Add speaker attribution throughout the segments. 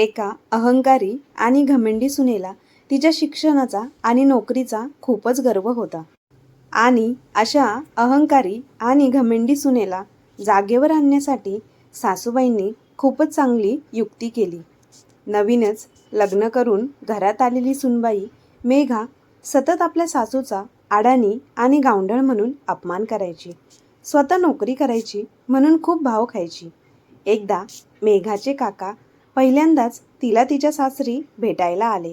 Speaker 1: एका अहंकारी आणि घमंडी सुनेला तिच्या शिक्षणाचा आणि नोकरीचा खूपच गर्व होता. आणि अशा अहंकारी आणि घमंडी सुनेला जागेवर आणण्यासाठी सासूबाईंनी खूपच चांगली युक्ती केली. नवीनच लग्न करून घरात आलेली सुनबाई मेघा सतत आपल्या सासूचा अडाणी आणि गावंढळ म्हणून अपमान करायची स्वतः नोकरी करायची म्हणून खूप भाव खायची. एकदा मेघाचे काका पहिल्यांदाच तिला तिच्या सासरी भेटायला आले.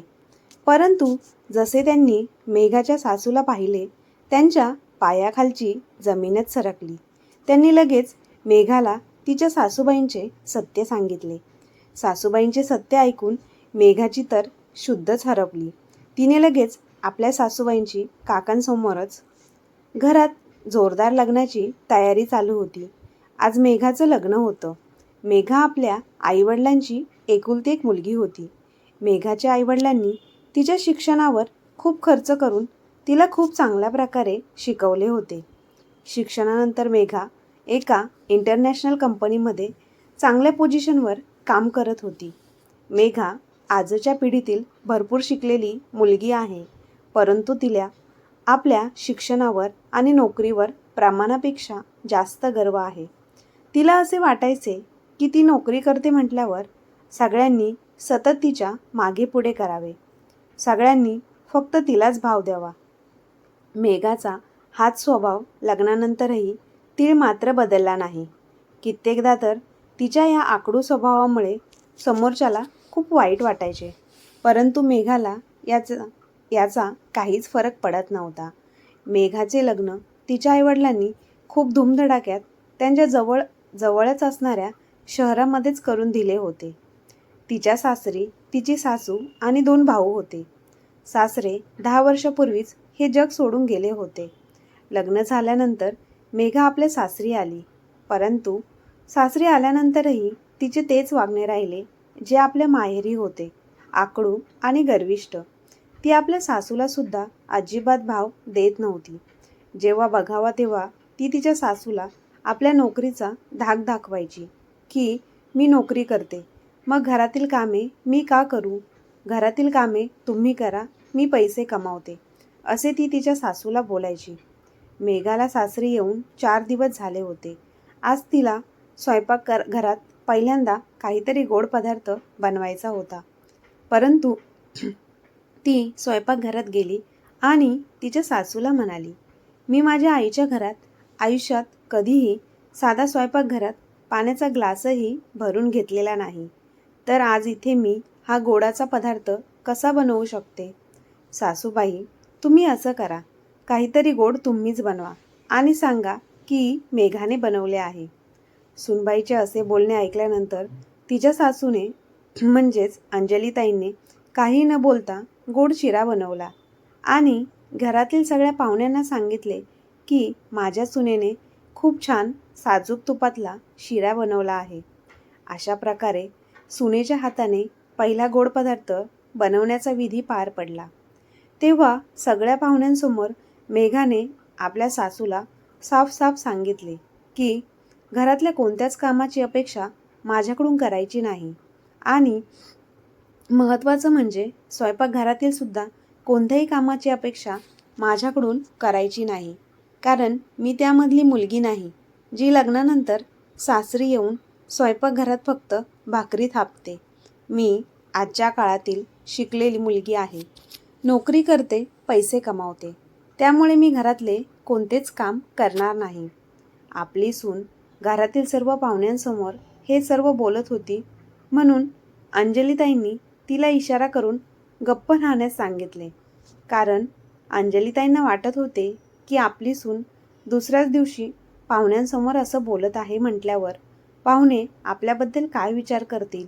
Speaker 1: परंतु जसे त्यांनी मेघाच्या सासूला पाहिले त्यांच्या पायाखालची जमीनच सरकली. त्यांनी लगेच मेघाला तिच्या सासूबाईंचे सत्य सांगितले. सासूबाईंचे सत्य ऐकून मेघाची तर शुद्धच हरपली. तिने लगेच आपल्या सासूबाईंची काकांसमोरच घरात जोरदार लग्नाची तयारी चालू होती. आज मेघाचं लग्न होतं. मेघा आपल्या आईवडिलांची एकुलती एक मुलगी होती. मेघाच्या आईवडिलांनी तिच्या शिक्षणावर खूप खर्च करून तिला खूप चांगल्या प्रकारे शिकवले होते. शिक्षणानंतर मेघा एका इंटरनॅशनल कंपनीमध्ये चांगल्या पोझिशनवर काम करत होती. मेघा आजच्या पिढीतील भरपूर शिकलेली मुलगी आहे परंतु तिला आपल्या शिक्षणावर आणि नोकरीवर प्रमाणापेक्षा जास्त गर्व आहे. तिला असे वाटायचे की ती नोकरी करते म्हटल्यावर सगळ्यांनी सतत तिच्यामागे पुढे करावे. सगळ्यांनी फक्त तिलाच भाव द्यावा. मेघाचा हाच स्वभाव लग्नानंतरही तीळ मात्र बदलला नाही. कित्येकदा तर तिच्या या आकडू स्वभावामुळे समोरच्याला खूप वाईट वाटायचे. परंतु मेघाला याचा याचा काहीच फरक पडत नव्हता. मेघाचे लग्न तिच्या आईवडिलांनी खूप धूमधडाक्यात त्यांच्या जवळ जवळच असणाऱ्या शहरामध्येच करून दिले होते. तिच्या सासरी तिची सासू आणि दोन भाऊ होते. सासरे दहा वर्षापूर्वीच हे जग सोडून गेले होते. लग्न झाल्यानंतर मेघा आपल्या सासरी आली. परंतु सासरी आल्यानंतरही तिचे तेच वागणे राहिले जे आपल्या माहेरी होते आकडू आणि गर्विष्ट ती आपल्या सासूला सुद्धा अजिबात भाव देत नव्हती. जेव्हा बघावा तेव्हा ती तिच्या सासूला आपल्या नोकरीचा धाक दाखवायची. की मी नोकरी करते. मग घरातील कामे मी का करू? घरातील कामे तुम्ही करा मी पैसे कमावते असे ती तिच्या सासूला बोलायची. मेघाला सासरी येऊन चार दिवस झाले होते. आज तिला स्वयंपाक कर घरात पहिल्यांदा काहीतरी गोड पदार्थ बनवायचा होता. परंतु ती स्वयंपाकघरात गेली आणि तिच्या सासूला म्हणाली मी माझ्या आईच्या घरात आयुष्यात कधीही साधा स्वयंपाकघरात पाण्याचा ग्लासही भरून घेतलेला नाही. तर आज इथे मी हा गोडाचा पदार्थ कसा बनवू शकते? सासूबाई तुम्ही असं करा. काहीतरी गोड तुम्हीच बनवा आणि सांगा की मेघाने बनवले आहे. सुनबाईचे असे बोलणे ऐकल्यानंतर तिच्या सासूने म्हणजेच अंजलीताईंनी काही न बोलता गोड शिरा बनवला आणि घरातील सगळ्या पाहुण्यांना सांगितले की माझ्या सुनेने खूप छान साजूक तुपातला शिरा बनवला आहे. अशा प्रकारे सुनेच्या हाताने पहिला गोड पदार्थ बनवण्याचा विधी पार पडला. तेव्हा सगळ्या पाहुण्यांसमोर मेघाने आपल्या सासूला साफ साफ सांगितले की घरातल्या कोणत्याच कामाची अपेक्षा माझ्याकडून करायची नाही. आणि महत्त्वाचं म्हणजे स्वयंपाकघरातील सुद्धा कोणत्याही कामाची अपेक्षा माझ्याकडून करायची नाही. कारण मी त्यामधली मुलगी नाही. जी लग्नानंतर सासरी येऊन स्वयंपाकघरात फक्त भाकरी थापते. मी आजच्या काळातील शिकलेली मुलगी आहे. नोकरी करते पैसे कमावते. त्यामुळे मी घरातले कोणतेच काम करणार नाही. आपली सून घरातील सर्व पाहुण्यांसमोर हे सर्व बोलत होती म्हणून अंजलीताईंनी तिला इशारा करून गप्प राहण्यास सांगितले. कारण अंजलीताईंना वाटत होते की आपली सून दुसऱ्याच दिवशी पाहुण्यांसमोर असं बोलत आहे म्हटल्यावर पाहुणे आपल्याबद्दल काय विचार करतील?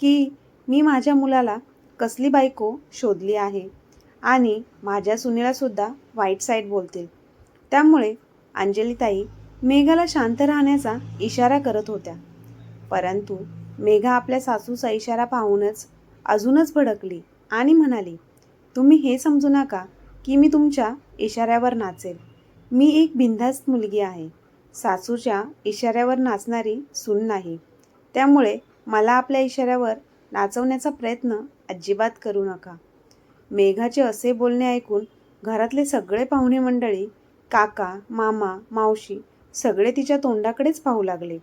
Speaker 1: की मी माझ्या मुलाला कसली बायको शोधली आहे आणि माझ्या सुनेलासुद्धा वाईट साईड बोलतील? त्यामुळे अंजलीताई मेघाला शांत राहण्याचा इशारा करत होत्या. परंतु मेघा आपल्या सासूचा इशारा पाहूनच अजूनच भडकली आणि म्हणाली तुम्ही हे समजू नका की मी तुमच्या इशाऱ्यावर नाचेल. मी एक बिनधास्त मुलगी आहे. सासूच्या इशाऱ्यावर नाचणारी सून नाही. त्यामुळे मला आपल्या इशाऱ्यावर नाचवण्याचा प्रयत्न अजिबात करू नका. मेघाचे असे बोलणे ऐकून घरातले सगळे पाहुणे मंडळी काका मामा मावशी सगळे तिच्या तोंडाकडेच पाहू लागले.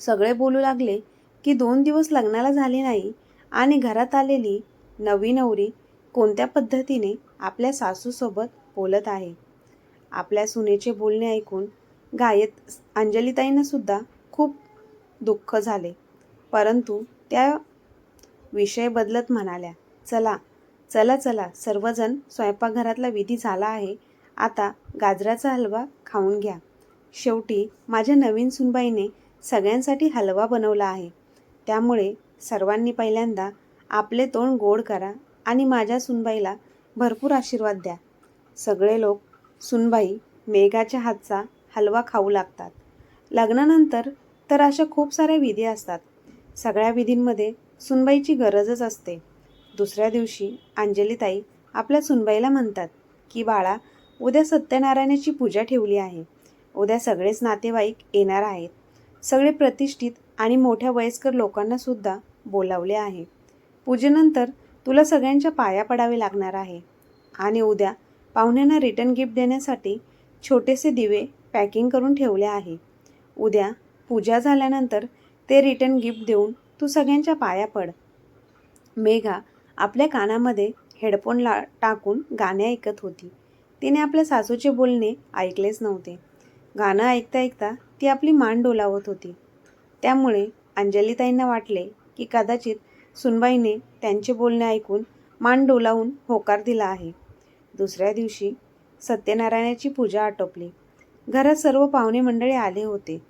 Speaker 1: सगळे बोलू लागले की दोन दिवस लग्नाला झाले नाही आणि घरात आलेली नवी नवरी कोणत्या पद्धतीने आपल्या सासूसोबत बोलत आहे? आपल्या सुनेचे बोलणे ऐकून गायत अंजलीताईंना सुद्धा खूप दुःख झाले. परंतु त्या विषय बदलत म्हणाल्या चला चला चला सर्वजण स्वयंपाकघरातला विधी झाला आहे. आता गाजराचा हलवा खाऊन घ्या. शेवटी माझ्या नवीन सुनबाईने सगळ्यांसाठी हलवा बनवला आहे. त्यामुळे सर्वांनी पहिल्यांदा आपले तोंड गोड करा आणि माझ्या सुनबाईला भरपूर आशीर्वाद द्या. सगळे लोक सुनबाई मेघाच्या हातचा हलवा खाऊ लागतात. लग्नानंतर तर अशा खूप साऱ्या विधी असतात. सगळ्या विधींमध्ये सुनबाईची गरजच असते. दुसऱ्या दिवशी अंजलीताई आपल्या सुनबाईला म्हणतात की बाळा उद्या सत्यनारायणाची पूजा ठेवली आहे. उद्या सगळेच नातेवाईक येणार आहेत. सगळे प्रतिष्ठित आणि मोठ्या वयस्कर लोकांनासुद्धा बोलावले आहे. पूजेनंतर तुला सगळ्यांच्या पाया पडावे लागणार आहे. आणि उद्या पाहुण्यांना रिटर्न गिफ्ट देण्यासाठी छोटेसे दिवे पॅकिंग करून ठेवले आहे. उद्या पूजा झाल्यानंतर ते रिटर्न गिफ्ट देऊन तू सगळ्यांच्या पाया पड. मेघा आपल्या कानामध्ये हेडफोन ला टाकून गाणे ऐकत होती. तिने आपल्या सासूचे बोलणे ऐकलेच नव्हते. गाणं ऐकता ऐकता ती आपली मान डोलावत होती. त्यामुळे अंजलीताईंना वाटले की कदाचित सुनबाईने त्यांचे बोलणे ऐकून मान डोलावून होकार दिला आहे. दुसऱ्या दिवशी सत्यनारायणाची पूजा आटोपली. घरात सर्व पाहुणे मंडळी आले होते.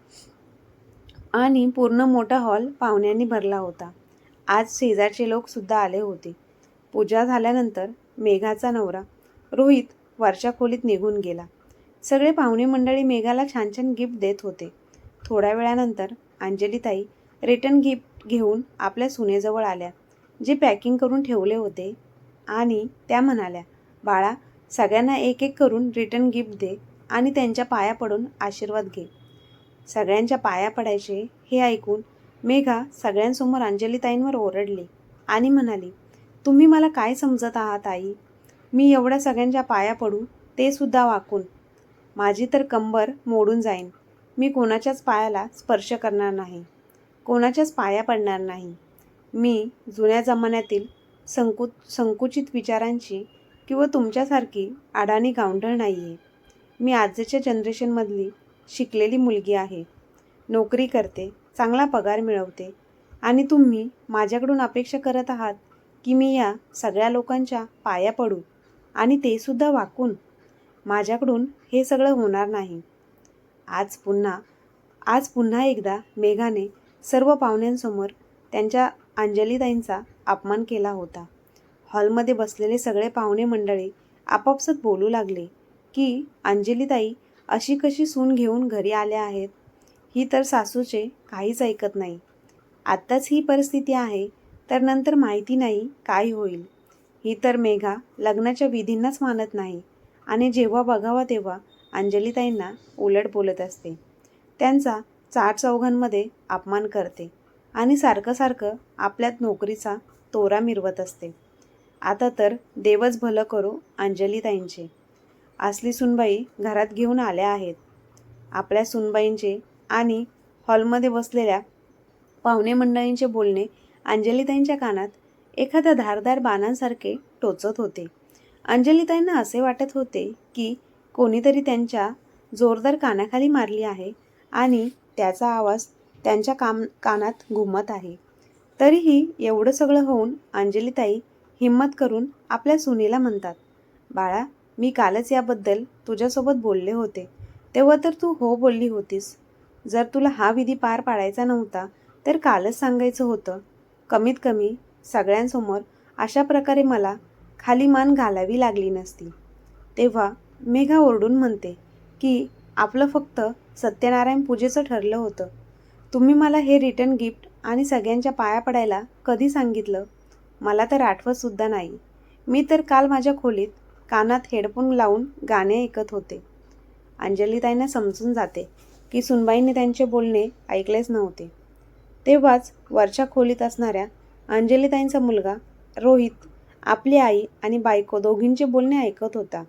Speaker 1: आणि पूर्ण मोठा हॉल पाहुण्यांनी भरला होता. आज शेजारचे लोक सुद्धा आले होते. पूजा झाल्यानंतर मेघाचा नवरा रोहित वरच्या खोलीत निघून गेला. सगळे पाहुणे मंडळी मेघाला छान छान गिफ्ट देत होते. थोड्या वेळानंतर अंजलीताई रिटर्न गिफ्ट घेऊन आपल्या सुनेजवळ आल्या जे पॅकिंग करून ठेवले होते. आणि त्या म्हणाल्या बाळा सगळ्यांना एक एक करून रिटर्न गिफ्ट दे. आणि त्यांच्या पाया पडून आशीर्वाद घे. सगळ्यांच्या पाया पडायचे हे ऐकून मेघा सगळ्यांसमोर अंजलीताईंवर ओरडली आणि म्हणाली तुम्ही मला काय समजत आहात आई? मी एवढ्या सगळ्यांच्या पाया पडू ते सुद्धा वाकून. माझी तर कंबर मोडून जाईन. मी कोणाच्याच पायाला स्पर्श करणार नाही. कोणाच्याच पाया पडणार नाही. मी जुन्या जमान्यातील संकु संकुचित विचारांची किंवा तुमच्यासारखी अडाणी गावंढळ नाही आहे मी आजच्या जनरेशनमधली शिकलेली मुलगी आहे. नोकरी करते चांगला पगार मिळवते आणि तुम्ही माझ्याकडून अपेक्षा करत आहात की मी या सगळ्या लोकांच्या पाया पडू आणि ते सुद्धा वाकून. माझ्याकडून हे सगळं होणार नाही. आज पुन्हा आज पुन्हा एकदा मेघाने सर्व पाहुण्यांसमोर त्यांच्या अंजलीताईंचा अपमान केला होता. हॉलमध्ये बसलेले सगळे पाहुणे मंडळी आपापसात बोलू लागले. की अंजलीताई अशी कशी सून घेऊन घरी आल्या आहेत? ही तर सासूचे काहीच ऐकत नाही. आत्ताच ही परिस्थिती आहे तर नंतर माहिती नाही काय होईल. ही तर मेघा लग्नाच्या विधींनाच मानत नाही आणि जेव्हा बघावा तेव्हा अंजलीताईंना उलट बोलत असते. त्यांचा चार चौघांमध्ये अपमान करते आणि सारखं सारखं आपल्यात नोकरीचा तोरा मिरवत असते. आता तर देवच भलं करो अंजलीताईंचे. असली सुनबाई घरात घेऊन आल्या आहेत. आपल्या सुनबाईंचे आणि हॉलमध्ये बसलेल्या पाहुणे मंडळींचे बोलणे अंजलीताईंच्या कानात एखाद्या धारदार बाणांसारखे टोचत होते. अंजलीताईंना असे वाटत होते की कोणीतरी त्यांच्या जोरदार कानाखाली मारली आहे आणि त्याचा आवाज त्यांच्या काम कानात घुमत आहे. तरीही एवढं सगळं होऊन अंजलीताई हिंमत करून आपल्या सुनीला म्हणतात बाळा मी कालच याबद्दल तुझ्यासोबत बोलले होते. तेव्हा तर तू हो बोलली होतीस. जर तुला हा विधी पार पाडायचा नव्हता तर कालच सांगायचं होतं. कमीत कमी सगळ्यांसमोर अशा प्रकारे मला खाली मान घालावी लागली नसती. तेव्हा मेघा ओरडून म्हणते की आपलं फक्त सत्यनारायण पूजेचं ठरलं होतं. तुम्ही मला हे रिटर्न गिफ्ट आणि सगळ्यांच्या पाया पडायला कधी सांगितलं? मला तर आठवतसुद्धा नाही. मी तर काल माझ्या खोलीत कानात हेडफोन लावून गाणे ऐकत होते. अंजलीताईंना समजून जाते की सुनबाईंनी त्यांचे बोलणे ऐकलेच नव्हते. तेव्हाच वरच्या खोलीत असणाऱ्या अंजलीताईंचा मुलगा रोहित आपली आई आणि बायको दोघींचे बोलणे ऐकत होता.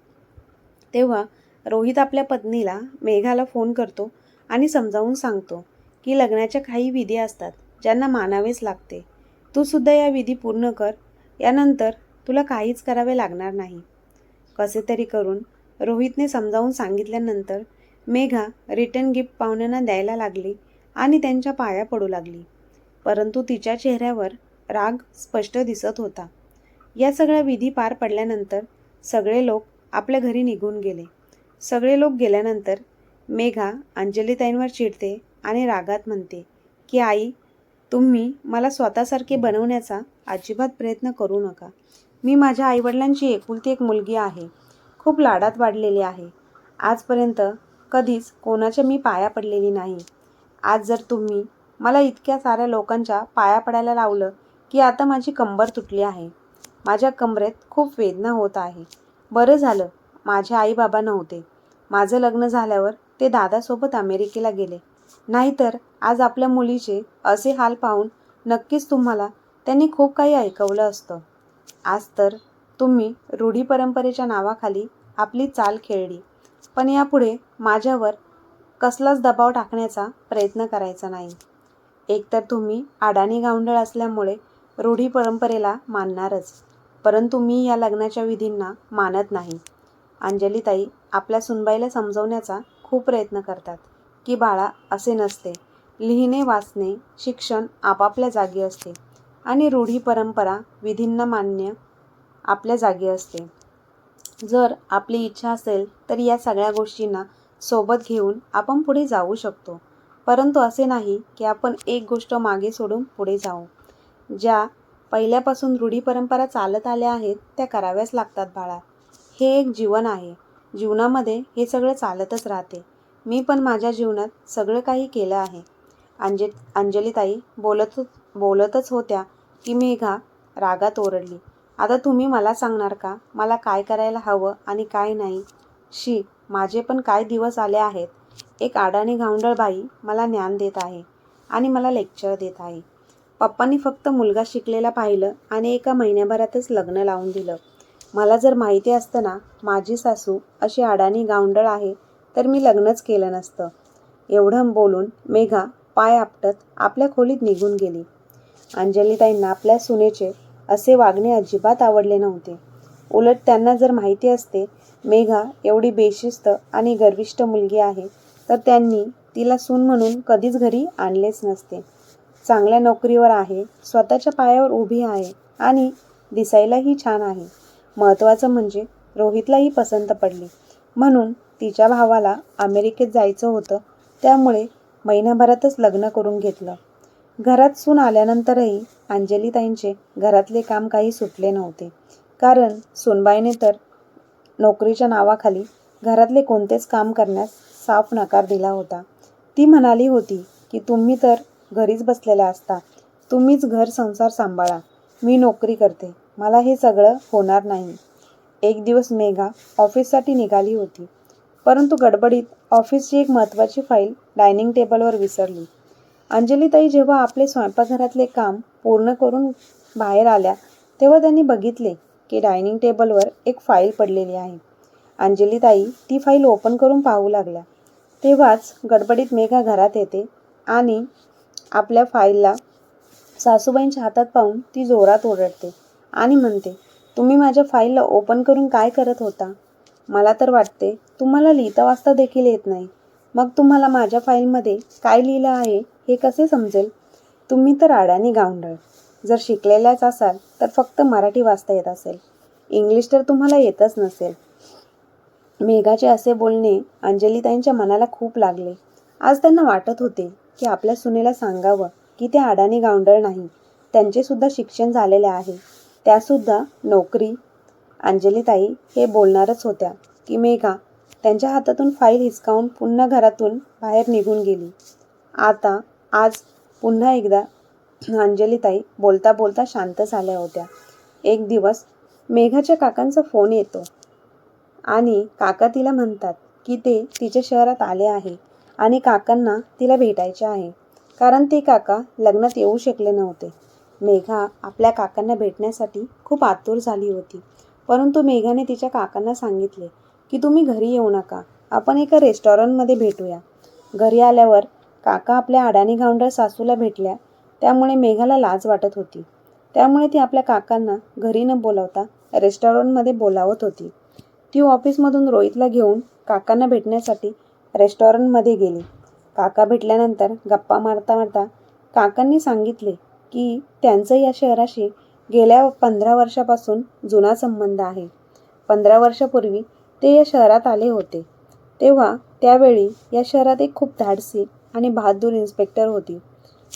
Speaker 1: तेव्हा रोहित आपल्या पत्नीला मेघाला फोन करतो आणि समजावून सांगतो की लग्नाच्या काही विधी असतात ज्यांना मानावेच लागते. तू सुद्धा या विधी पूर्ण कर यानंतर तुला काहीच करावे लागणार नाही. कसे तरी करून रोहितने समजावून सांगितल्यानंतर मेघा रिटर्न गिफ्ट पाहुण्यांना द्यायला लागली आणि त्यांच्या पाया पडू लागली. परंतु तिच्या चेहऱ्यावर राग स्पष्ट दिसत होता. या सगळ्या विधी पार पडल्यानंतर सगळे लोक आपल्या घरी निघून गेले. सगळे लोक गेल्यानंतर मेघा अंजलीताईंवर चिडते आणि रागात म्हणते की आई तुम्ही मला स्वतःसारखे बनवण्याचा अजिबात प्रयत्न करू नका. मी माझ्या आईवडिलांची एकुलती एक मुलगी आहे. खूप लाडात वाढलेली आहे. आजपर्यंत कधीच कोणाच्या मी पाया पडलेली नाही. आज जर तुम्ही मला इतक्या साऱ्या लोकांच्या पाया पडायला लावलं की आता माझी कंबर तुटली आहे. माझ्या कमरेत खूप वेदना होत आहे. बरं झालं माझे आईबाबा नव्हते. माझं लग्न झाल्यावर ते दादासोबत अमेरिकेला गेले. नाहीतर आज आपल्या मुलीचे असे हाल पाहून नक्कीच तुम्हाला त्यांनी खूप काही ऐकवलं असतं. आज तर तुम्ही रूढी परंपरेच्या नावाखाली आपली चाल खेळली. पण यापुढे माझ्यावर कसलाच दबाव टाकण्याचा प्रयत्न करायचा नाही. एकतर तुम्ही अडाणी गावंढळ असल्यामुळे रूढी परंपरेला मानणारच परंतु मी या लग्नाच्या विधींना मानत नाही. अंजलीताई आपल्या सुनबाईला समजवण्याचा खूप प्रयत्न करतात की बाळा असे नसते. लिहिणे वाचणे शिक्षण आपापल्या जागी असते. आणि रूढी परंपरा विधींना मान्य आपल्या जागी असते. जर आपली इच्छा असेल तर या सगळ्या गोष्टींना सोबत घेऊन आपण पुढे जाऊ शकतो. परंतु असे नाही की आपण एक गोष्ट मागे सोडून पुढे जाऊ. ज्या पहिल्यापासून रूढी परंपरा चालत आल्या आहेत त्या कराव्याच लागतात बाळा. हे एक जीवन आहे. जीवनामध्ये हे सगळं चालतच राहते. मी पण माझ्या जीवनात सगळं काही केलं आहे. अंजे अंजलीताई बोलत बोलतच होत्या की मेघा रागात ओरडली. आता तुम्ही मला सांगणार का? मला काय करायला हवं आणि काय नाही? शी माझे पण काय दिवस आले आहेत? एक आडाणी घावंडळ बाई मला ज्ञान देत आहे आणि मला लेक्चर देत आहे. पप्पांनी फक्त मुलगा शिकलेला पाहिलं आणि एका महिन्याभरातच लग्न लावून दिलं. मला जर माहिती असतं ना माझी सासू अशी अडाणी गावंडळ आहे तर मी लग्नच केलं नसतं. एवढं बोलून मेघा पाय आपटत आपल्या खोलीत निघून गेली. अंजलीताईंना आपल्या सुनेचे असे वागणे अजिबात आवडले नव्हते. उलट त्यांना जर माहिती असते मेघा एवढी बेशिस्त आणि गर्विष्ठ मुलगी आहे तर त्यांनी तिला सून म्हणून कधीच घरी आणलेच नसते. चांगल्या नोकरीवर आहे स्वतःच्या पायावर उभी आहे आणि दिसायलाही छान आहे. महत्त्वाचं म्हणजे रोहितलाही पसंत पडली. म्हणून तिच्या भावाला अमेरिकेत जायचं होतं त्यामुळे महिन्याभरातच लग्न करून घेतलं. घरात सून आल्यानंतरही अंजलीताईंचे घरातले काम काही सुटले नव्हते. कारण सुनबाईने तर नोकरीच्या नावाखाली घरातले कोणतेच काम करण्यास साफ नकार दिला होता. ती म्हणाली होती की तुम्ही तर घरीच बसलेल्या असता. तुम्हीच घर संसार सांभाळा. मी नोकरी करते. मला हे सगळं होणार नाही. एक दिवस मेघा ऑफिससाठी निघाली होती. परंतु गडबडीत ऑफिसची एक महत्त्वाची फाईल डायनिंग टेबलवर विसरली. अंजलीताई जेव्हा आपले स्वयंपाकघरातले काम पूर्ण करून बाहेर आल्या तेव्हा त्यांनी बघितले की डायनिंग टेबलवर एक फाईल पडलेली आहे. अंजलीताई ती फाईल ओपन करून पाहू लागल्या. तेव्हाच गडबडीत मेघा घरात येते आणि आपल्या फाईलला सासूबाईंच्या हातात पाहून ती जोरात ओरडते आणि म्हणते तुम्ही माझ्या फाईलला ओपन करून काय करत होता? मला तर वाटते तुम्हाला लिहिता वाचता देखील येत नाही. मग तुम्हाला माझ्या फाईलमध्ये काय लिहिलं आहे हे कसे समजेल? तुम्ही तर अडाणी गावंढळ. जर शिकलेल्याच असाल तर फक्त मराठी वाचता येत असेल. इंग्लिश तर तुम्हाला येतच नसेल. मेघाचे असे बोलणे अंजलीताईंच्या मनाला खूप लागले. आज त्यांना वाटत होते की आपल्या सुनेला सांगावं की ते अडाणी गावंडळ नाही. त्यांचे सुद्धा शिक्षण झालेले आहे. त्यासुद्धा नोकरी. अंजलीताई हे बोलणारच होत्या की मेघा त्यांच्या हातातून फाईल हिसकावून पुन्हा घरातून बाहेर निघून गेली. आता आज पुन्हा एकदा अंजलीताई बोलता बोलता शांत झाल्या होत्या. एक दिवस मेघाच्या काकांचा फोन येतो आणि काका तिला म्हणतात की ते तिच्या शहरात आले आहे आणि काकांना तिला भेटायचे आहे. कारण ते काका लग्नात येऊ शकले नव्हते. मेघा आपल्या काकांना भेटण्यासाठी खूप आतुर झाली होती. परंतु मेघाने तिच्या काकांना सांगितले की तुम्ही घरी येऊ नका. आपण एका रेस्टॉरंटमध्ये भेटूया. घरी आल्यावर काका आपल्या अडाणी गावंडळ सासूला भेटल्या. त्यामुळे मेघाला लाज वाटत होती. त्यामुळे ती आपल्या काकांना घरी न बोलावता रेस्टॉरंटमध्ये बोलावत होती. ती ऑफिसमधून रोहितला घेऊन काकांना भेटण्यासाठी रेस्टॉरंटमध्ये गेली. काका भेटल्यानंतर गप्पा मारता मारता काकांनी सांगितले की त्यांचं या शहराशी गेल्या पंधरा वर्षापासून जुना संबंध आहे. पंधरा वर्षापूर्वी ते या शहरात आले होते. तेव्हा त्यावेळी या शहरात एक खूप धाडसी आणि बहादूर इन्स्पेक्टर होती.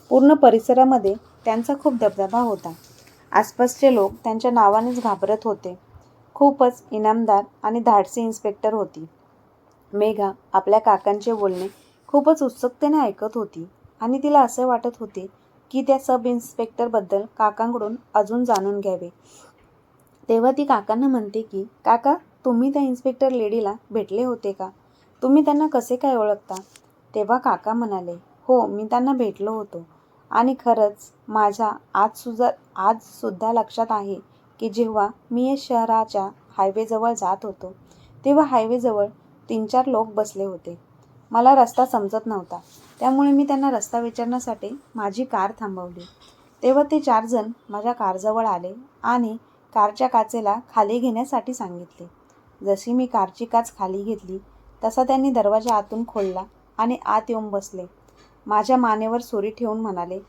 Speaker 1: पूर्ण परिसरामध्ये त्यांचा खूप दबदबा होता. आसपासचे लोक त्यांच्या नावानेच घाबरत होते. खूपच इनामदार आणि धाडसी इन्स्पेक्टर होती. मेघा आपल्या काकांचे बोलणे खूपच उत्सुकतेने ऐकत होती आणि तिला असे वाटत होते की त्या सब इन्स्पेक्टरबद्दल काकांकडून अजून जाणून घ्यावे. तेव्हा ती काकांना म्हणते की काका तुम्ही त्या इन्स्पेक्टर लेडीला भेटले होते का? तुम्ही त्यांना कसे काय ओळखता? तेव्हा काका म्हणाले हो मी त्यांना भेटलो होतो. आणि खरंच माझ्या आजसुद्धा आजसुद्धा लक्षात आहे की जेव्हा मी या शहराच्या हायवेजवळ जात होतो तेव्हा हायवेजवळ तीन चार लोक बसले होते. मला रस्ता समजत नव्हता. त्यामुळे मी त्यांना रस्ता विचारण्यासाठी माझी कार थांबवली. तेव्हा ते चारजण माझ्या कारजवळ आले आणि कारच्या काचेला खाली घेण्यासाठी सांगितले. जशी मी कारची काच खाली घेतली तसा त्यांनी दरवाजा आतून खोलला आणि आत येऊन बसले. माझ्या मानेवर सोरी ठेवून म्हणाले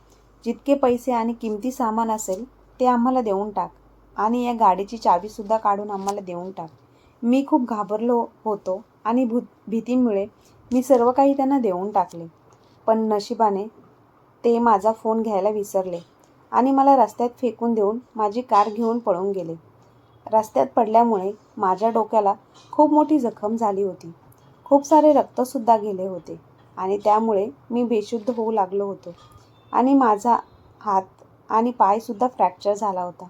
Speaker 1: जितके पैसे आणि किमती सामान असेल ते आम्हाला देऊन टाक. आणि या गाडीची चावीसुद्धा काढून आम्हाला देऊन टाक. मी खूप घाबरलो होतो आणि भू भीतीमुळे मी सर्व काही त्यांना देऊन टाकले. पण नशिबाने ते माझा फोन घ्यायला विसरले आणि मला रस्त्यात फेकून देऊन माझी कार घेऊन पळून गेले. रस्त्यात पडल्यामुळे माझ्या डोक्याला खूप मोठी जखम झाली होती. खूप सारे रक्तसुद्धा गेले होते. आणि त्यामुळे मी बेशुद्ध होऊ लागलो होतो. आणि माझा हात आणि पायसुद्धा फ्रॅक्चर झाला होता.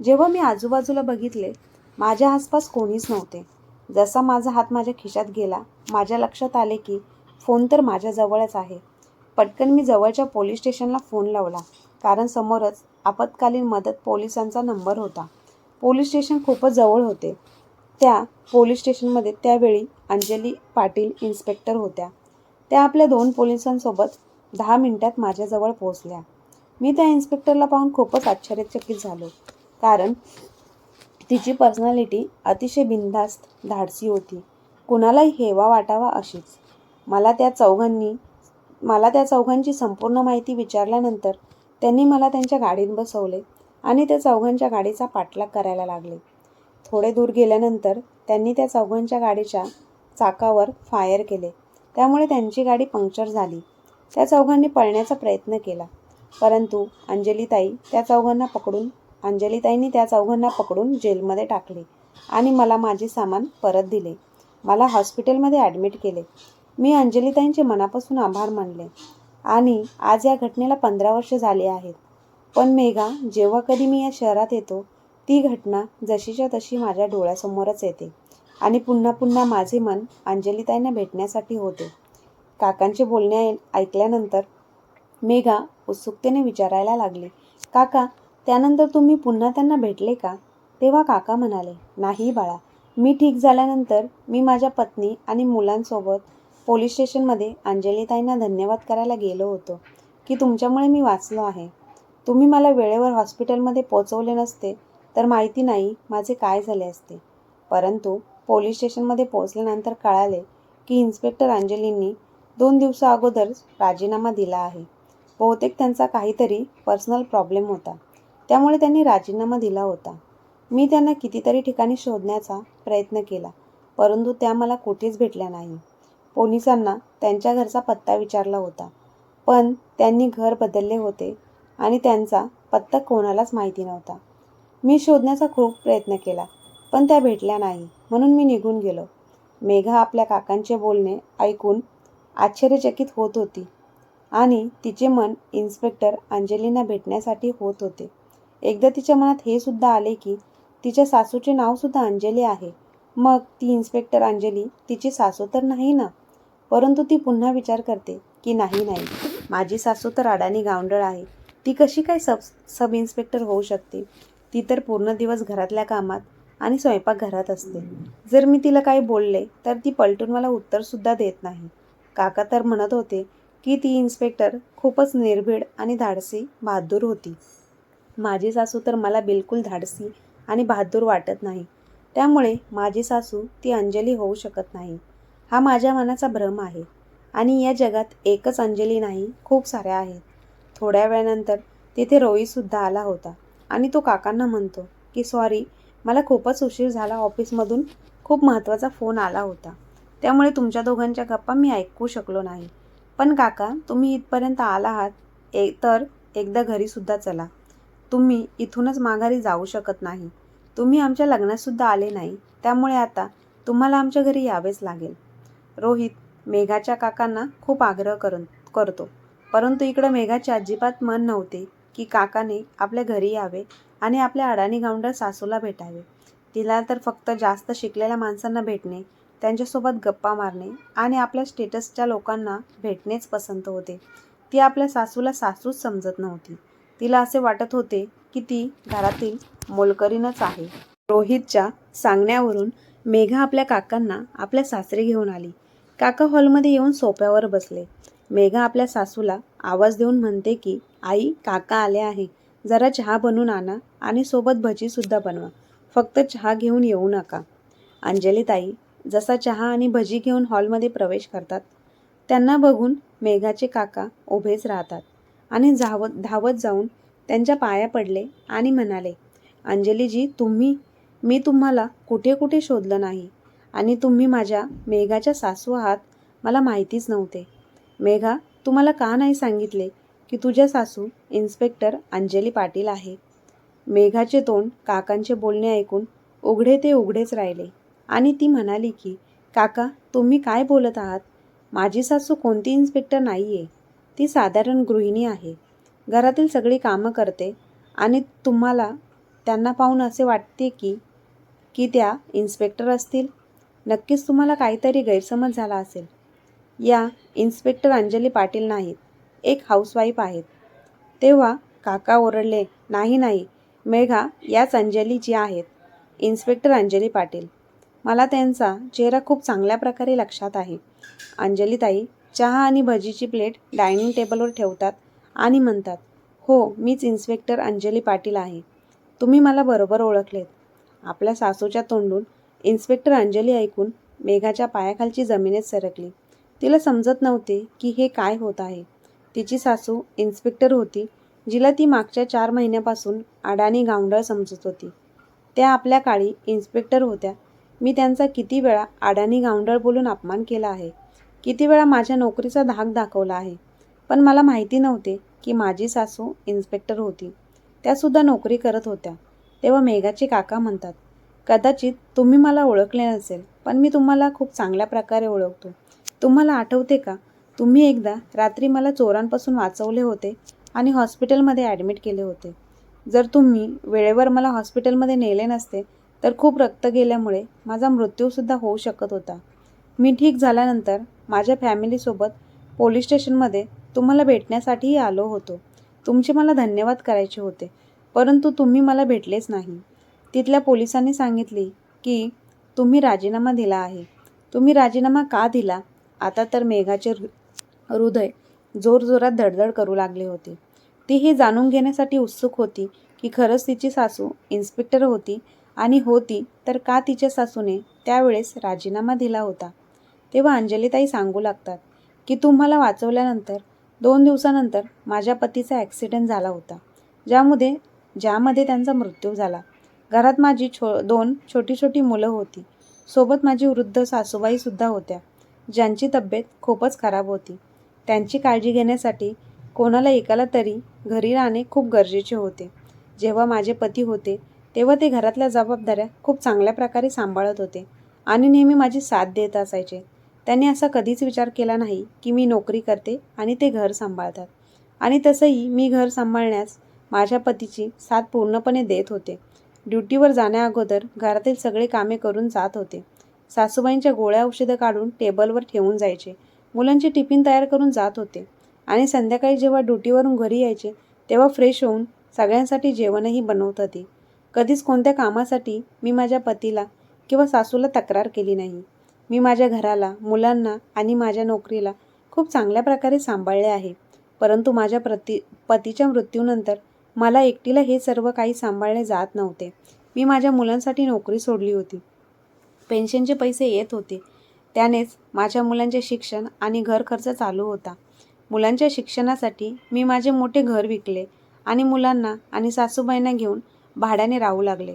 Speaker 1: जेव्हा मी आजूबाजूला बघितले माझ्या आसपास कोणीच नव्हते. जसा माझा हात माझ्या खिशात गेला माझ्या लक्षात आले की फोन तर माझ्याजवळच आहे. पटकन मी जवळच्या पोलीस स्टेशनला फोन लावला कारण समोरच आपत्कालीन मदत पोलिसांचा नंबर होता. पोलीस स्टेशन खूपच जवळ होते. त्या पोलीस स्टेशनमध्ये त्यावेळी अंजली पाटील इन्स्पेक्टर होत्या. त्या आपल्या दोन पोलिसांसोबत दहा मिनिटात माझ्याजवळ पोहोचल्या. मी त्या इन्स्पेक्टरला पाहून खूपच आश्चर्यचकित झालो. कारण तिची पर्सनॅलिटी अतिशय बिनधास्त धाडसी होती. कुणालाही हेवा वाटावा अशीच. मला त्या चौघांनी मला त्या चौघांची संपूर्ण माहिती विचारल्यानंतर त्यांनी मला त्यांच्या गाडीत बसवले आणि त्या चौघांच्या गाडीचा पाठलाग करायला लागले. थोडे दूर गेल्यानंतर त्यांनी त्या चौघांच्या गाडीच्या चाकावर फायर केले. त्यामुळे त्यांची गाडी पंक्चर झाली. त्या चौघांनी पळण्याचा प्रयत्न केला. परंतु अंजलीताई त्या चौघांना पकडून अंजलीताईंनी त्या चौघांना पकडून जेलमध्ये टाकले आणि मला माझे सामान परत दिले. मला हॉस्पिटलमध्ये ॲडमिट केले. मी अंजलीताईंचे मनापासून आभार मानले. आणि आज या घटनेला पंधरा वर्ष झाली आहेत. पण मेघा जेव्हा कधी मी या शहरात येतो ती घटना जशीच्या तशी माझ्या डोळ्यासमोरच येते. आणि पुन्हा पुन्हा माझे मन अंजलीताईंना भेटण्यासाठी होते. काकांचे बोलणे ऐकल्यानंतर मेघा उत्सुकतेने विचारायला लागली काका त्यानंतर तुम्ही पुन्हा त्यांना भेटले का? तेव्हा काका म्हणाले नाही बाळा मी ठीक झाल्यानंतर मी माझ्या पत्नी आणि मुलांसोबत पोलीस स्टेशनमध्ये अंजलीताईंना धन्यवाद करायला गेलो होतो की तुमच्यामुळे मी वाचलो आहे. तुम्ही मला वेळेवर हॉस्पिटलमध्ये पोचवले नसते तर माहिती नाही माझे काय झाले असते. परंतु पोलीस स्टेशनमध्ये पोहोचल्यानंतर कळाले की इन्स्पेक्टर अंजलींनी दोन दिवसा अगोदर राजीनामा दिला आहे. बहुतेक त्यांचा काहीतरी पर्सनल प्रॉब्लेम होता. त्यामुळे त्यांनी राजीनामा दिला होता. मी त्यांना कितीतरी ठिकाणी शोधण्याचा प्रयत्न केला परंतु त्या मला कुठेच भेटल्या नाही. पोलिसांना त्यांच्या घरचा पत्ता विचारला होता पण त्यांनी घर बदलले होते आणि त्यांचा पत्ता कोणालाच माहिती नव्हता. मी शोधण्याचा खूप प्रयत्न केला पण त्या भेटल्या नाही म्हणून मी निघून गेलो. मेघा आपल्या काकांचे बोलणे ऐकून आश्चर्यचकित होत होती आणि तिचे मन इन्स्पेक्टर अंजलींना भेटण्यासाठी होत होते. एकदा तिच्या मनात हे सुद्धा आले की तिच्या सासूचे नावसुद्धा अंजली आहे. मग ती इन्स्पेक्टर अंजली तिची सासू तर नाही ना? परंतु ती पुन्हा विचार करते की नाही नाही. माझी सासू तर अडाणी गावंडळ आहे. ती कशी काय सब सब इन्स्पेक्टर होऊ शकते? ती तर पूर्ण दिवस घरातल्या कामात आणि स्वयंपाकघरात असते. जर मी तिला काही बोलले तर ती पलटून मला उत्तरसुद्धा देत नाही. काका तर म्हणत होते की ती इन्स्पेक्टर खूपच निर्भीड आणि धाडसी बहादूर होती. माझी सासू तर मला बिलकुल धाडसी आणि बहादूर वाटत नाही. त्यामुळे माझी सासू ती अंजली होऊ शकत नाही. हा माझ्या मनाचा भ्रम आहे आणि या जगात एकच अंजली नाही खूप साऱ्या आहेत. थोड्या वेळानंतर तिथे रोईसुद्धा आला होता. आणि तो काकांना म्हणतो की सॉरी मला खूपच उशीर झाला ऑफिसमधून. खूप महत्त्वाचा फोन आला होता. त्यामुळे तुमच्या दोघांच्या गप्पा मी ऐकू शकलो नाही. पण काका तुम्ही इथपर्यंत आला आहात. ए तर एकदा घरीसुद्धा चला. तुम्ही इथूनच माघारी जाऊ शकत नाही. तुम्ही आमच्या लग्नातसुद्धा आले नाही. त्यामुळे आता तुम्हाला आमच्या घरी यावेच लागेल. रोहित मेघाच्या काकांना खूप आग्रह कर करतो. परंतु इकडं मेघाचे अजिबात मन नव्हते. की काकाने आपल्या घरी यावे आणि आपल्या अडाणी गावंडळ सासूला भेटावे. तिला तर फक्त जास्त शिकलेल्या माणसांना भेटणे त्यांच्यासोबत गप्पा मारणे आणि आपल्या स्टेटसच्या लोकांना भेटणेच पसंत होते. ती आपल्या सासूला सासूच समजत नव्हती. तिला असे वाटत होते की ती घरातील मोलकरीणच आहे. रोहितच्या सांगण्यावरून मेघा आपल्या काकांना आपल्या सासरी घेऊन आली. काका हॉलमध्ये येऊन सोप्यावर बसले. मेघा आपल्या सासूला आवाज देऊन म्हणते की आई काका आले आहे. जरा चहा बनवून आणा आणि सोबत भजीसुद्धा बनवा. फक्त चहा घेऊन येऊ नका. अंजलीताई जसा चहा आणि भजी घेऊन हॉलमध्ये प्रवेश करतात त्यांना बघून मेघाचे काका उभेच राहतात आणि धावत धावत जाऊन त्यांच्या पाया पडले आणि म्हणाले अंजलीजी तुम्ही मी तुम्हाला कुठे कुठे शोधलं नाही आणि तुम्ही माझ्या मेघाच्या सासू आहात मला माहितीच नव्हते. मेघा तुम्हाला का नाही सांगितले की तुझ्या सासू इन्स्पेक्टर अंजली पाटील आहे? मेघाचे तोंड काकांचे बोलणे ऐकून उघडे ते उघडेच राहिले. आणि ती म्हणाली की काका तुम्ही काय बोलत आहात? माझी सासू कोणती इन्स्पेक्टर नाही आहे ती साधारण गृहिणी आहे. घरातील सगळी कामं करते. आणि तुम्हाला त्यांना पाहून असे वाटते की की त्या इन्स्पेक्टर असतील? नक्कीच तुम्हाला काहीतरी गैरसमज झाला असेल. या इन्स्पेक्टर अंजली पाटील नाहीत. एक हाऊसवाईफ आहेत. तेव्हा काका ओरडले नाही नाही मेघा याच अंजली जी आहेत. इन्स्पेक्टर अंजली पाटील मला त्यांचा चेहरा खूप चांगल्या प्रकारे लक्षात आहे. अंजलीताई चहा आणि भजीची प्लेट डायनिंग टेबलवर ठेवतात आणि म्हणतात हो मीच इन्स्पेक्टर अंजली पाटील आहे. तुम्ही मला बरोबर ओळखलेत. आपल्या सासूच्या तोंडून इन्स्पेक्टर अंजली ऐकून मेघाच्या पायाखालची जमिनीत सरकली. तिला समजत नव्हते की हे काय होत आहे. तिची सासू इन्स्पेक्टर होती जिला ती मागच्या चार महिन्यापासून अडाणी गावंडळ समजत होती. त्या आपल्या काळी इन्स्पेक्टर होत्या. मी त्यांचा किती वेळा अडाणी गावंडळ बोलून अपमान केला आहे. किती वेळा माझ्या नोकरीचा धाक दाखवला आहे. पण मला माहिती नव्हते की माझी सासू इन्स्पेक्टर होती. त्यासुद्धा नोकरी करत होत्या. तेव्हा मेघाचे काका म्हणतात कदाचित तुम्ही मला ओळखले नसेल पण मी तुम्हाला खूप चांगल्या प्रकारे ओळखतो. तुम्हाला आठवते का? तुम्ही एकदा रात्री मला चोरांपासून वाचवले होते आणि हॉस्पिटलमध्ये ॲडमिट केले होते. जर तुम्ही वेळेवर मला हॉस्पिटलमध्ये नेले नसते तर खूप रक्त गेल्यामुळे माझा मृत्यूसुद्धा होऊ शकत होता. मी ठीक झाल्यानंतर माझ्या फॅमिलीसोबत पोलीस स्टेशनमध्ये तुम्हाला भेटण्यासाठीही आलो होतो. तुमचे मला धन्यवाद करायचे होते परंतु तुम्ही मला भेटलेच नाही. तिथल्या पोलिसांनी सांगितले की तुम्ही राजीनामा दिला आहे. तुम्ही राजीनामा का दिला? आता तर मेघाचे हृ हृदय जोरजोरात धडधड करू लागले होते. ती हे जाणून घेण्यासाठी उत्सुक होती की खरंच तिची सासू इन्स्पेक्टर होती आणि होती तर का तिच्या सासूने त्यावेळेस राजीनामा दिला होता? तेव्हा अंजलीताई सांगू लागतात की तुम्हाला वाचवल्यानंतर दोन दिवसानंतर माझ्या पतीचा ॲक्सिडेंट झाला होता. ज्यामध्ये ज्यामध्ये त्यांचा मृत्यू झाला. घरात माझी छो दोन छोटी छोटी मुलं होती. सोबत माझी वृद्ध सासूबाईसुद्धा होत्या. ज्यांची तब्येत खूपच खराब होती. त्यांची काळजी घेण्यासाठी कोणाला एकाला तरी घरी राहणे खूप गरजेचे होते. जेव्हा माझे पती होते तेव्हा ते घरातल्या जबाबदाऱ्या खूप चांगल्या प्रकारे सांभाळत होते आणि नेहमी माझी साथ देत असायचे. त्यांनी असा कधीच विचार केला नाही की मी नोकरी करते आणि ते घर सांभाळतात. आणि तसंही मी घर सांभाळण्यास माझ्या पतीची साथ पूर्णपणे देत होते. ड्युटीवर जाण्याअगोदर घरातील सगळे कामे करून जात होते. सासूबाईंच्या गोळ्या औषधं काढून टेबलवर ठेवून जायचे. मुलांचे टिफिन तयार करून जात होते. आणि संध्याकाळी जेव्हा ड्युटीवरून घरी यायचे तेव्हा फ्रेश होऊन सगळ्यांसाठी जेवणही बनवत होती. कधीच कोणत्या कामासाठी मी माझ्या पतीला किंवा सासूला तक्रार केली नाही. मी माझ्या घराला मुलांना आणि माझ्या नोकरीला खूप चांगल्या प्रकारे सांभाळले आहे. परंतु माझ्या प्रति पतीच्या मृत्यूनंतर मला एकटीला हे सर्व काही सांभाळले जात नव्हते. मी माझ्या मुलांसाठी नोकरी सोडली होती. पेन्शनचे पैसे येत होते. त्यानेच माझ्या मुलांचे शिक्षण आणि घर खर्च चालू होता. मुलांच्या शिक्षणासाठी मी माझे मोठे घर विकले आणि मुलांना आणि सासूबाईंना घेऊन भाड्याने राहू लागले.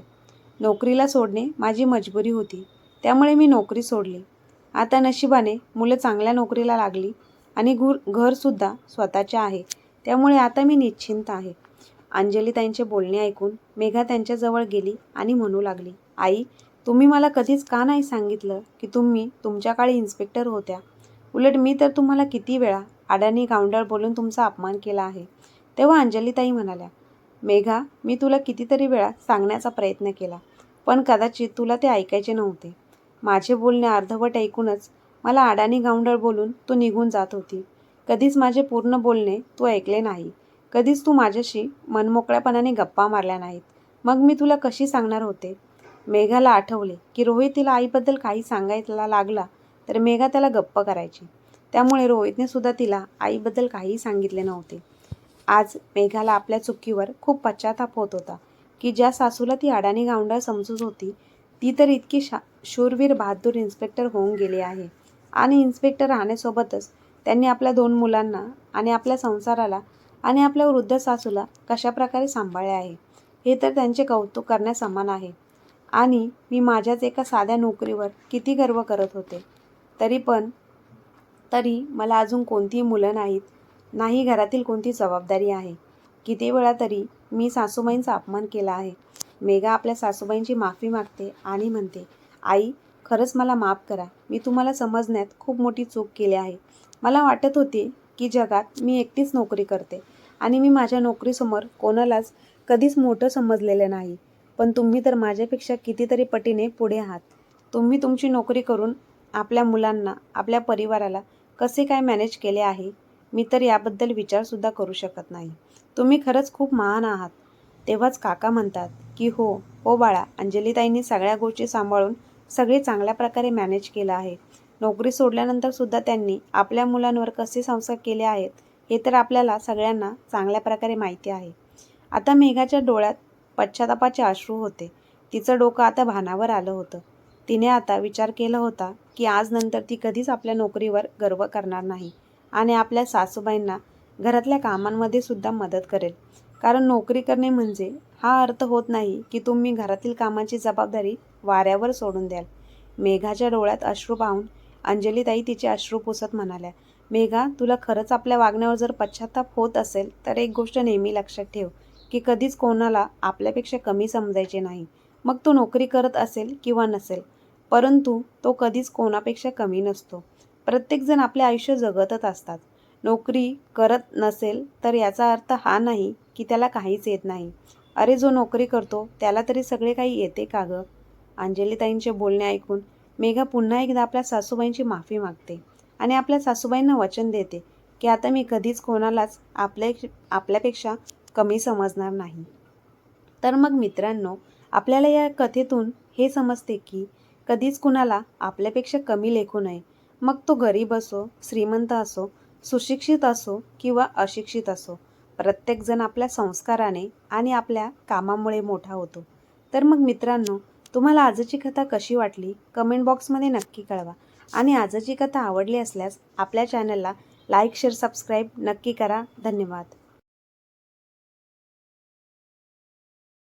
Speaker 1: नोकरीला सोडणे माझी मजबुरी होती. त्यामुळे मी नोकरी सोडली. आता नशिबाने मुलं चांगल्या नोकरीला लागली आणि गुर घरसुद्धा स्वतःचे आहे. त्यामुळे आता मी निश्चिंत आहे. अंजली त्यांचे बोलणे ऐकून मेघा त्यांच्याजवळ गेली आणि म्हणू लागली आई तुम्ही मला कधीच का नाही सांगितलं की तुम्ही तुमच्या काळी इन्स्पेक्टर होत्या? उलट मी तर तुम्हाला किती वेळा अडाणी गावंडळ बोलून तुमचा अपमान केला आहे? तेव्हा अंजलीताई म्हणाल्या मेघा मी तुला कितीतरी वेळा सांगण्याचा प्रयत्न केला पण कदाचित तुला ते ऐकायचे नव्हते. माझे बोलणे अर्धवट ऐकूनच मला अडाणी गावंडळ बोलून तू निघून जात होती. कधीच माझे पूर्ण बोलणे तू ऐकले नाही. कधीच तू माझ्याशी मनमोकळ्यापणाने गप्पा मारल्या नाहीत. मग मी तुला कशी सांगणार होते? मेघाला आठवले की रोहित तिला आईबद्दल काही सांगायला लागला तर मेघा त्याला गप्प करायची. त्यामुळे रोहितने सुद्धा तिला आईबद्दल काहीही सांगितले नव्हते. आज मेघाला आपल्या चुकीवर खूप पश्चाताप होत होता की ज्या सासूला ती अडाणी गावंडळ समजूत होती ती तर इतकी शा शूरवीर बहादूर इन्स्पेक्टर होऊन गेली आहे. आणि इन्स्पेक्टर राहण्यासोबतच त्यांनी आपल्या दोन मुलांना आणि आपल्या संसाराला आणि आपल्या वृद्ध सासूला कशाप्रकारे सांभाळले आहे? हे तर त्यांचे कौतुक करण्यासमान आहे. आणि मी माझ्याच एका साध्या नोकरीवर किती गर्व करत होते. तरी पण तरी मला अजून कोणतीही मुलं नाहीत नाही घरातील कोणती जबाबदारी आहे. किती वेळा तरी मी सासूबाईंचा अपमान केला आहे. मेघा आपल्या सासूबाईंची माफी मागते आणि म्हणते आई खरंच मला माफ करा. मी तुम्हाला समजण्यात खूप मोठी चूक केली आहे. मला वाटत होते की जगात मी एकटीच नोकरी करते आणि मी माझ्या नोकरीसमोर कोणालाच कधीच मोठं समजलेलं नाही. पण तुम्ही तर माझ्यापेक्षा कितीतरी पटीने पुढे आहात. तुम्ही तुमची नोकरी करून आपल्या मुलांना आपल्या परिवाराला कसे काय मॅनेज केले आहे मी तर याबद्दल विचारसुद्धा करू शकत नाही. तुम्ही खरंच खूप महान आहात. तेव्हाच काका म्हणतात की हो हो बाळा अंजलीताईंनी सगळ्या गोष्टी सांभाळून सगळे चांगल्या प्रकारे मॅनेज केलं आहे. नोकरी सोडल्यानंतरसुद्धा त्यांनी आपल्या मुलांवर कसे संस्कार केले आहेत हे तर आपल्याला सगळ्यांना चांगल्या प्रकारे माहिती आहे. आता मेघाच्या डोळ्यात पश्चातापाचे अश्रू होते. तिचं डोकं आता भानावर आलं होतं. तिने आता विचार केला होता की आज नंतर ती कधीच आपल्या नोकरीवर गर्व करणार नाही आणि आपल्या सासूबाईंना घरातल्या कामांमध्ये सुद्धा मदत करेल. कारण नोकरी करणे म्हणजे हा अर्थ होत नाही की तुम्ही घरातील कामाची जबाबदारी वाऱ्यावर सोडून द्याल. मेघाच्या डोळ्यात अश्रू पाहून अंजलीताई तिचे अश्रू पुसत म्हणाल्या मेघा तुला खरंच आपल्या वागण्यावर जर पश्चाताप होत असेल तर एक गोष्ट नेहमी लक्षात ठेव. की कधीच कोणाला आपल्यापेक्षा कमी समजायचे नाही. मग तो नोकरी करत असेल किंवा नसेल परंतु तो कधीच कोणापेक्षा कमी नसतो. प्रत्येकजण आपले आयुष्य जगतच असतात. नोकरी करत नसेल तर याचा अर्थ हा नाही की त्याला काहीच येत नाही. अरे जो नोकरी करतो त्याला तरी सगळे काही येते का गं? अंजलीताईंचे बोलणे ऐकून मेघा पुन्हा एकदा आपल्या सासूबाईंची माफी मागते आणि आपल्या सासूबाईंना वचन देते की आता मी कधीच कोणालाच आपल्या आपल्यापेक्षा कमी समजणार नाही. तर मग मित्रांनो आपल्याला या कथेतून हे समजते की कधीच कुणाला आपल्यापेक्षा कमी लेखू नये. मग तो गरीब असो श्रीमंत असो सुशिक्षित असो किंवा अशिक्षित असो प्रत्येकजण आपल्या संस्काराने आणि आपल्या कामामुळे मोठा होतो. तर मग मित्रांनो तुम्हाला आजची कथा कशी वाटली? कमेंट बॉक्समध्ये नक्की कळवा. आणि आजची कथा आवडली असल्यास आपल्या चॅनलला लाईक शेअर सबस्क्राईब नक्की करा. धन्यवाद.